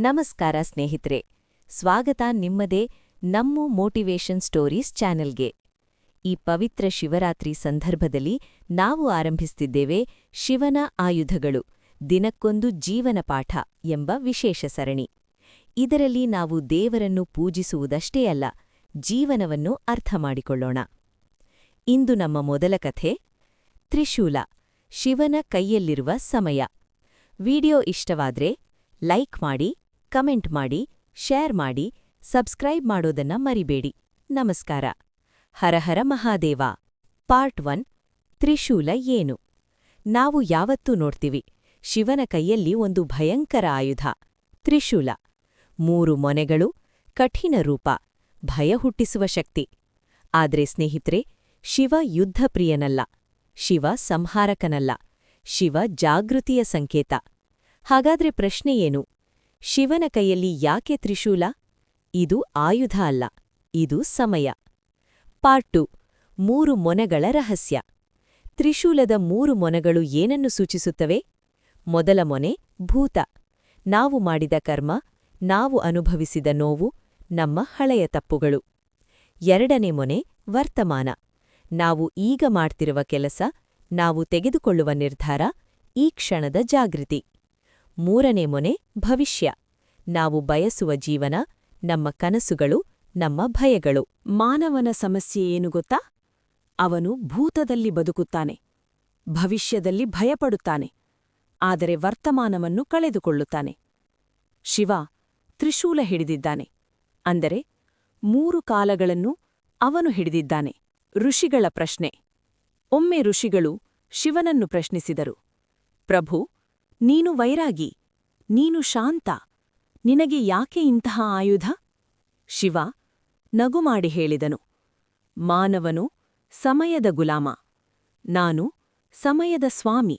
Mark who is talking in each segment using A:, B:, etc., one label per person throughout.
A: ನಮಸ್ಕಾರ ಸ್ನೇಹಿತರೆ. ಸ್ವಾಗತ ನಿಮ್ಮದೇ ನಮ್ಮ ಮೋಟಿವೇಶನ್ ಸ್ಟೋರೀಸ್ ಚಾನೆಲ್ಗೆ. ಈ ಪವಿತ್ರ ಶಿವರಾತ್ರಿ ಸಂದರ್ಭದಲ್ಲಿ ನಾವು ಆರಂಭಿಸುತ್ತಿದ್ದೇವೆ ಶಿವನ ಆಯುಧಗಳು, ದಿನಕ್ಕೊಂದು ಜೀವನ ಪಾಠ ಎಂಬ ವಿಶೇಷ ಸರಣಿ. ಇದರಲ್ಲಿ ನಾವು ದೇವರನ್ನು ಪೂಜಿಸುವುದಷ್ಟೇ ಅಲ್ಲ, ಜೀವನವನ್ನು ಅರ್ಥ ಮಾಡಿಕೊಳ್ಳೋಣ. ಇಂದು ನಮ್ಮ ಮೊದಲ ಕಥೆ, ತ್ರಿಶೂಲ, ಶಿವನ ಕೈಯಲ್ಲಿರುವ ಸಮಯ. ವಿಡಿಯೋ ಇಷ್ಟವಾದ್ರೆ ಲೈಕ್ ಮಾಡಿ ಕಮೆಂಟ್ ಮಾಡಿ, ಶೇರ್ ಮಾಡಿ, ಸಬ್ಸ್ಕ್ರೈಬ್ ಮಾಡೋದನ್ನ ಮರಿಬೇಡಿ. ನಮಸ್ಕಾರ. ಹರಹರ ಮಹಾದೇವ. ಪಾರ್ಟ್ ಒನ್, ತ್ರಿಶೂಲ ಏನು? ನಾವು ಯಾವತ್ತೂ ನೋಡ್ತೀವಿ, ಶಿವನ ಕೈಯಲ್ಲಿ ಒಂದು ಭಯಂಕರ ಆಯುಧ, ತ್ರಿಶೂಲ. ಮೂರು ಮೊನೆಗಳು, ಕಠಿಣ ರೂಪ, ಭಯ ಹುಟ್ಟಿಸುವ ಶಕ್ತಿ. ಆದ್ರೆ ಸ್ನೇಹಿತರೆ, ಶಿವ ಯುದ್ಧಪ್ರಿಯನಲ್ಲ ಶಿವ ಸಂಹಾರಕನಲ್ಲ, ಶಿವ ಜಾಗೃತಿಯ ಸಂಕೇತ. ಹಾಗಾದ್ರೆ ಪ್ರಶ್ನೆ ಏನು? ಶಿವನ ಕೈಯಲ್ಲಿ ಯಾಕೆ ತ್ರಿಶೂಲ? ಇದು ಆಯುಧ ಅಲ್ಲ, ಇದು ಸಮಯ. ಪಾರ್ಟ್ ಟು, ಮೂರು ಮೊನೆಗಳ ರಹಸ್ಯ. ತ್ರಿಶೂಲದ ಮೂರು ಮೊನೆಗಳು ಏನನ್ನು ಸೂಚಿಸುತ್ತವೆ? ಮೊದಲ ಮೊನೆ, ಭೂತ. ನಾವು ಮಾಡಿದ ಕರ್ಮ, ನಾವು ಅನುಭವಿಸಿದ ನೋವು, ನಮ್ಮ ಹಳೆಯ ತಪ್ಪುಗಳು. ಎರಡನೇ ಮೊನೆ, ವರ್ತಮಾನ. ನಾವು ಈಗ ಮಾಡ್ತಿರುವ ಕೆಲಸ, ನಾವು ತೆಗೆದುಕೊಳ್ಳುವ ನಿರ್ಧಾರ, ಈ ಕ್ಷಣದ ಜಾಗೃತಿ. ಮೂರನೇ ಮೊನೆ ಭವಿಷ್ಯ. ನಾವು ಬಯಸುವ ಜೀವನ, ನಮ್ಮ ಕನಸುಗಳು, ನಮ್ಮ ಭಯಗಳು.
B: ಮಾನವನ ಸಮಸ್ಯೆ ಏನು ಗೊತ್ತಾ? ಅವನು ಭೂತದಲ್ಲಿ ಬದುಕುತ್ತಾನೆ. ಭವಿಷ್ಯದಲ್ಲಿ ಭಯಪಡುತ್ತಾನೆ. ಆದರೆ ವರ್ತಮಾನವನ್ನು ಕಳೆದುಕೊಳ್ಳುತ್ತಾನೆ. ಶಿವ ತ್ರಿಶೂಲ ಹಿಡಿದಿದ್ದಾನೆ. ಅಂದರೆ ಮೂರು ಕಾಲಗಳನ್ನು ಅವನು ಹಿಡಿದಿದ್ದಾನೆ. ಋಷಿಗಳ ಪ್ರಶ್ನೆ. ಒಮ್ಮೆ ಋಷಿಗಳು ಶಿವನನ್ನು ಪ್ರಶ್ನಿಸಿದರು. ಪ್ರಭು ನೀನು ವೈರಾಗಿ, ನೀನು ಶಾಂತ, ನಿನಗೆ ಯಾಕೆ ಇಂತಹ ಆಯುಧ? ಶಿವ ನಗುಮಾಡಿ ಹೇಳಿದನು. ಮಾನವನು ಸಮಯದ ಗುಲಾಮ, ನಾನು ಸಮಯದ ಸ್ವಾಮಿ,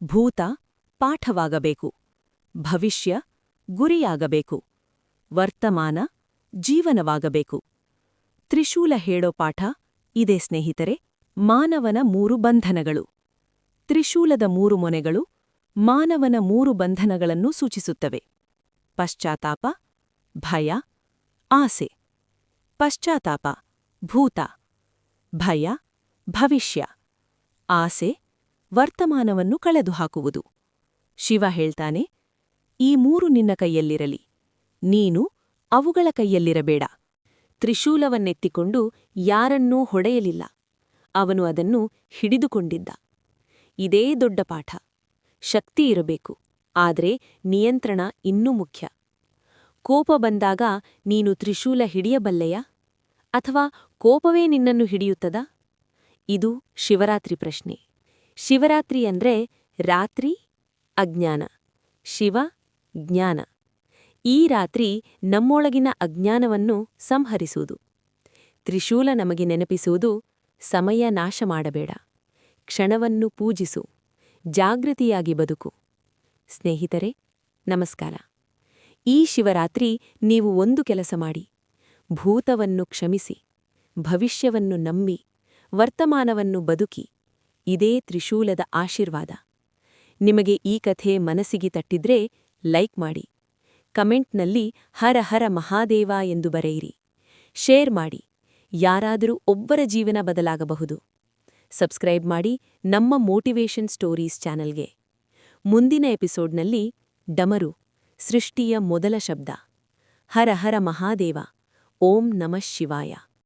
B: ಭೂತ ಪಾಠವಾಗಬೇಕು, ಭವಿಷ್ಯ ಗುರಿಯಾಗಬೇಕು, ವರ್ತಮಾನ ಜೀವನವಾಗಬೇಕು. ತ್ರಿಶೂಲ ಹೇಳೋ ಪಾಠ ಇದೇ ಸ್ನೇಹಿತರೆ, ಮಾನವನ ಮೂರು ಬಂಧನಗಳು. ತ್ರಿಶೂಲದ ಮೂರು ಮೊನೆಗಳು ಮಾನವನ ಮೂರು ಬಂಧನಗಳನ್ನು ಸೂಚಿಸುತ್ತವೆ. ಪಶ್ಚಾತ್ತಾಪ, ಭಯ, ಆಸೆ. ಪಶ್ಚಾತ್ತಾಪ, ಭೂತ. ಭಯ, ಭವಿಷ್ಯ. ಆಸೆ, ವರ್ತಮಾನವನ್ನು ಕಳೆದುಹಾಕುವುದು. ಶಿವ ಹೇಳ್ತಾನೆ, ಈ ಮೂರು ನಿನ್ನ ಕೈಯಲ್ಲಿರಲಿ. ನೀನು ಅವುಗಳ ಕೈಯಲ್ಲಿರಬೇಡ. ತ್ರಿಶೂಲವನ್ನೆತ್ತಿಕೊಂಡು ಯಾರನ್ನೂ ಹೊಡೆಯಲಿಲ್ಲ. ಅವನು ಅದನ್ನು ಹಿಡಿದುಕೊಂಡಿದ್ದ. ಇದೇ ದೊಡ್ಡ ಪಾಠ. ಶಕ್ತಿ ಇರಬೇಕು. ಆದರೆ ನಿಯಂತ್ರಣ ಇನ್ನೂ ಮುಖ್ಯ. ಕೋಪ ಬಂದಾಗ ನೀನು ತ್ರಿಶೂಲ ಹಿಡಿಯಬಲ್ಲೆಯಾ? ಅಥವಾ ಕೋಪವೇ ನಿನ್ನನ್ನು ಹಿಡಿಯುತ್ತದಾ? ಇದು ಶಿವರಾತ್ರಿ ಪ್ರಶ್ನೆ. ಶಿವರಾತ್ರಿ ಅಂದ್ರೆ ರಾತ್ರಿ ಅಜ್ಞಾನ. ಶಿವ ಜ್ಞಾನ. ಈ ರಾತ್ರಿ ನಮ್ಮೊಳಗಿನ ಅಜ್ಞಾನವನ್ನು ಸಂಹರಿಸುವುದು. ತ್ರಿಶೂಲ ನಮಗೆ ನೆನಪಿಸುವುದು ಸಮಯ ನಾಶ ಮಾಡಬೇಡ. ಕ್ಷಣವನ್ನು ಪೂಜಿಸು. ಜಾಗೃತಿಯಾಗಿ ಬದುಕು. ಸ್ನೇಹಿತರೆ, ನಮಸ್ಕಾರ. ಈ ಶಿವರಾತ್ರಿ ನೀವು ಒಂದು ಕೆಲಸ ಮಾಡಿ. ಭೂತವನ್ನು ಕ್ಷಮಿಸಿ, ಭವಿಷ್ಯವನ್ನು ನಂಬಿ, ವರ್ತಮಾನವನ್ನು ಬದುಕಿ. ಇದೇ ತ್ರಿಶೂಲದ ಆಶೀರ್ವಾದ. ನಿಮಗೆ ಈ ಕಥೆ ಮನಸ್ಸಿಗೆ ತಟ್ಟಿದ್ರೆ ಲೈಕ್ ಮಾಡಿ. ಕಮೆಂಟ್ನಲ್ಲಿ ಹರ ಹರ ಮಹಾದೇವ ಎಂದು ಬರೆಯಿರಿ. ಶೇರ್ ಮಾಡಿ. ಯಾರಾದರೂ ಒಬ್ಬರ ಜೀವನ ಬದಲಾಗಬಹುದು. ಸಬ್ಸ್ಕ್ರೈಬ್ ಮಾಡಿ ನಮ್ಮ ಮೋಟಿವೇಶನ್ ಸ್ಟೋರೀಸ್ ಚಾನಲ್ಗೆ. ಮುಂದಿನ ಎಪಿಸೋಡ್ನಲ್ಲಿ ಡಮರು, ಸೃಷ್ಟಿಯ ಮೊದಲ ಶಬ್ದ. ಹರ ಹರ ಮಹಾದೇವ, ಓಂ ನಮಃ ಶಿವಾಯ.